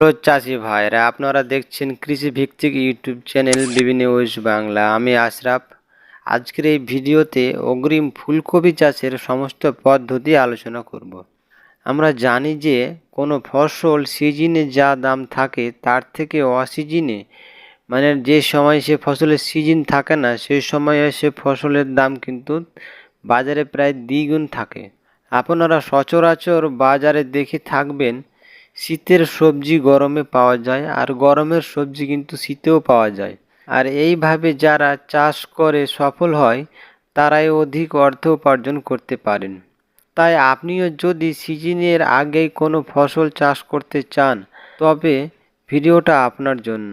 Hello চাষি ভাইরা, আপনারা দেখছেন কৃষি ভিত্তিক ইউটিউব চ্যানেল বিভিন্ন ওয়েস্ট বাংলা। আমি আশরাফ। আজকের এই ভিডিওতে অগ্রিম ফুলকপি চাষের সমস্ত পদ্ধতি আলোচনা করব। আমরা জানি যে কোনো ফসল সিজনে যা দাম থাকে তার থেকে অসিজনে মানে যে সময় সে ফসলের সিজন থাকে না সেই সময়ে সে ফসলের দাম কিন্তু বাজারে প্রায় দ্বিগুণ থাকে। আপনারা সচরাচর বাজারে দেখে থাকবেন শীতের সবজি গরমে পাওয়া যায় আর গরমের সবজি কিন্তু শীতেও পাওয়া যায়। আর এইভাবে যারা চাষ করে সফল হয়, তারাই অধিক অর্থ উপার্জন করতে পারেন। তাই আপনিও যদি সিজনের আগেই কোনো ফসল চাষ করতে চান, তবে ভিডিওটা আপনার জন্য।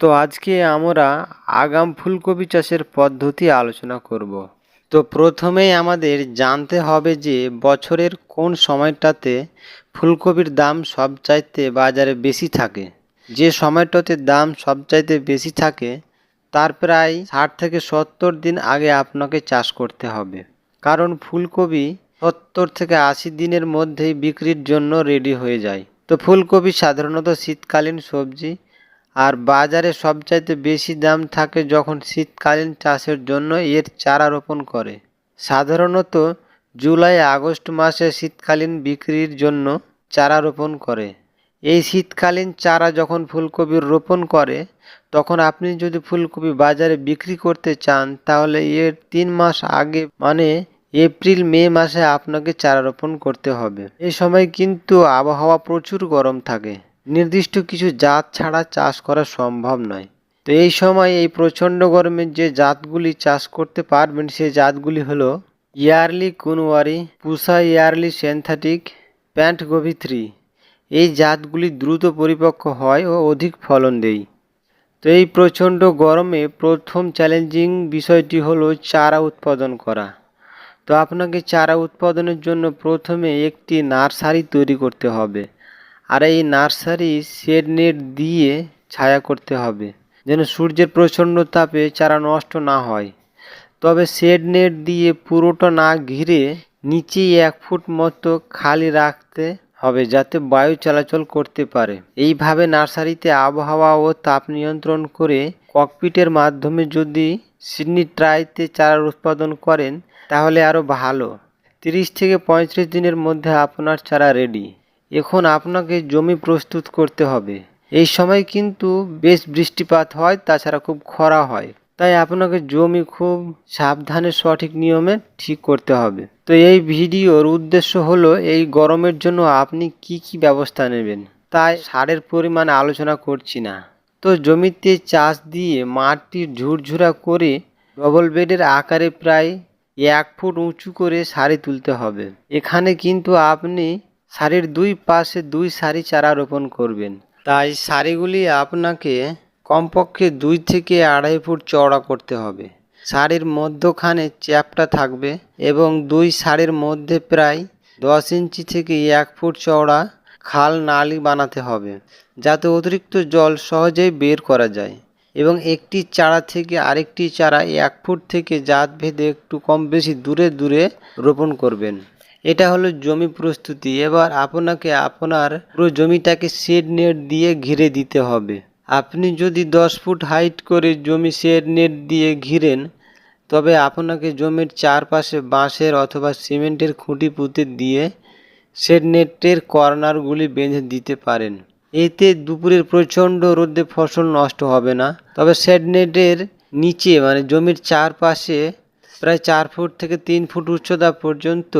তো আজকে আমরা আগাম ফুলকপি চাষের পদ্ধতি আলোচনা করব। তো প্রথমেই আমাদের জানতে হবে যে বছরের কোন সময়টাতে ফুলকপির দাম সবচাইতে বাজারে বেশি থাকে। যে সময়টাতে দাম সবচাইতে বেশি থাকে, তার প্রায় ষাট থেকে সত্তর দিন আগে আপনাকে চাষ করতে হবে। কারণ ফুলকপি সত্তর থেকে আশি দিনের মধ্যেই বিক্রির জন্য রেডি হয়ে যায়। তো ফুলকপি সাধারণত শীতকালীন সবজি, আর বাজারে সবচাইতে বেশি দাম থাকে যখন শীতকালীন চাষের জন্য এর চারা রোপণ করে। সাধারণত জুলাই আগস্ট মাসে শীতকালীন বিক্রির জন্য চারা রোপণ করে। এই শীতকালীন চারা যখন ফুলকপির রোপণ করে, তখন আপনি যদি ফুলকপি বাজারে বিক্রি করতে চান, তাহলে এর তিন মাস আগে মানে এপ্রিল, মে মাসে আপনাকে চারা রোপণ করতে হবে। এই সময় কিন্তু আবহাওয়া প্রচুর গরম থাকে। নির্দিষ্ট কিছু জাত ছাড়া চাষ করা সম্ভব নয়। তো এই সময় এই প্রচণ্ড গরমে যে জাতগুলি চাষ করতে পারবেন সেই জাতগুলি হলো ইয়ারলি কুনওয়ারি পুষা ইয়ারলি সেন্থাটিক, প্যান্ট থ্রি। এই জাতগুলি দ্রুত পরিপক্ক হয় ও অধিক ফলন দেয়। তো এই প্রচণ্ড গরমে প্রথম চ্যালেঞ্জিং বিষয়টি হলো চারা উৎপাদন করা। তো আপনাকে চারা উৎপাদনের জন্য প্রথমে একটি নার্সারি তৈরি করতে হবে। আর এই নার্সারি শেড নেট দিয়ে ছায়া করতে হবে, যেন সূর্যের প্রচণ্ড তাপে চারা নষ্ট না হয়। তবে শেড নেট দিয়ে পুরোটা না ঘিরে নিচেই এক ফুট মতো খালি রাখতে হবে যাতে বায়ু চলাচল করতে পারে। এইভাবে নার্সারিতে আবহাওয়া ও তাপ নিয়ন্ত্রণ করে ককপিটের মাধ্যমে যদি সিডনি ট্রাইতে চারা উৎপাদন করেন, তাহলে আরও ভালো। তিরিশ থেকে পঁয়ত্রিশ দিনের মধ্যে আপনার চারা রেডি। এখন আপনাকে জমি প্রস্তুত করতে হবে। এই সময় কিন্তু বেশ বৃষ্টিপাত হয়, তাছাড়া খুব খরা হয়। তাই আপনাকে জমি খুব সাবধানে সঠিক নিয়মে ঠিক করতে হবে। তো এই ভিডিওর উদ্দেশ্য হলো, এই গরমের জন্য আপনি কি কি ব্যবস্থা নেবেন? তাই সারের পরিমাণ আলোচনা করছি না। তো জমিতে চাষ দিয়ে মাটি ঝুরঝুরা করে ডবল বেডের আকারে প্রায় এক ফুট উঁচু করে সারি তুলতে হবে। এখানে কিন্তু আপনি সারির দুই পাশে দুই সারি চারা রোপণ করবেন। তাই সারিগুলি আপনাকে কমপক্ষে দুই থেকে আড়াই ফুট চওড়া করতে হবে। সারির মধ্যখানে চ্যাপটা থাকবে এবং দুই সারির মধ্যে প্রায় দশ ইঞ্চি থেকে এক ফুট চওড়া খাল নালি বানাতে হবে, যাতে অতিরিক্ত জল সহজেই বের করা যায় এবং একটি চারা থেকে আরেকটি চারা এক ফুট থেকে জাত ভেদে একটু কম বেশি দূরে দূরে রোপণ করবেন। এটা হলো জমি প্রস্তুতি। এবার আপনাকে আপনার পুরো জমিটাকে শেড নেট দিয়ে ঘিরে দিতে হবে। আপনি যদি দশ ফুট হাইট করে জমি শেড নেট দিয়ে ঘিরেন, তবে আপনাকে জমির চারপাশে বাঁশের অথবা সিমেন্টের খুঁটি পুঁতে দিয়ে শেড নেটের কর্নারগুলি বেঁধে দিতে পারেন। এতে দুপুরের প্রচণ্ড রোদে ফসল নষ্ট হবে না। তবে শেড নেটের নিচে মানে জমির চারপাশে প্রায় চার ফুট থেকে তিন ফুট উচ্চতা পর্যন্ত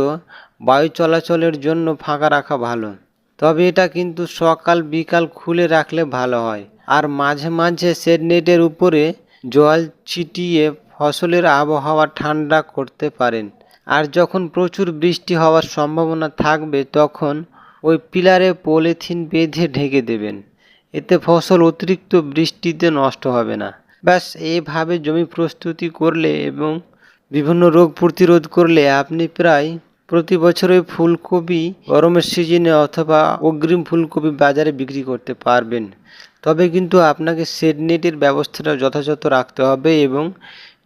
বায়ু চলাচলের জন্য ফাঁকা রাখা ভালো। তবে এটা কিন্তু সকাল বিকাল খুলে রাখলে ভালো হয়। আর মাঝে মাঝে শেড নেটের উপরে জল ছিটিয়ে ফসলের আবহাওয়া ঠান্ডা করতে পারেন। আর যখন প্রচুর বৃষ্টি হওয়ার সম্ভাবনা থাকবে, তখন ওই পিলারে পলিথিন বেঁধে ঢেকে দেবেন। এতে ফসল অতিরিক্ত বৃষ্টিতে নষ্ট হবে না। ব্যাস এইভাবে জমি প্রস্তুতি করলে এবং বিভিন্ন রোগ প্রতিরোধ করলে আপনি প্রায় প্রতি বছরে ফুলকপি গরমের সিজনে অথবা অগ্রিম ফুলকপি বাজারে বিক্রি করতে পারবেন। তবে কিন্তু আপনাকে শেড নেটের ব্যবস্থাটা যথাযথ রাখতে হবে এবং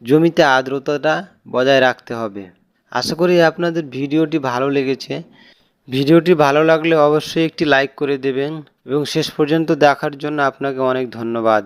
জমিতে আর্দ্রতাটা বজায় রাখতে হবে। আশা করি আপনাদের ভিডিওটি ভালো লেগেছে। ভিডিওটি ভালো লাগলে অবশ্যই একটি লাইক করে দেবেন এবং শেষ পর্যন্ত দেখার জন্য আপনাকে অনেক ধন্যবাদ।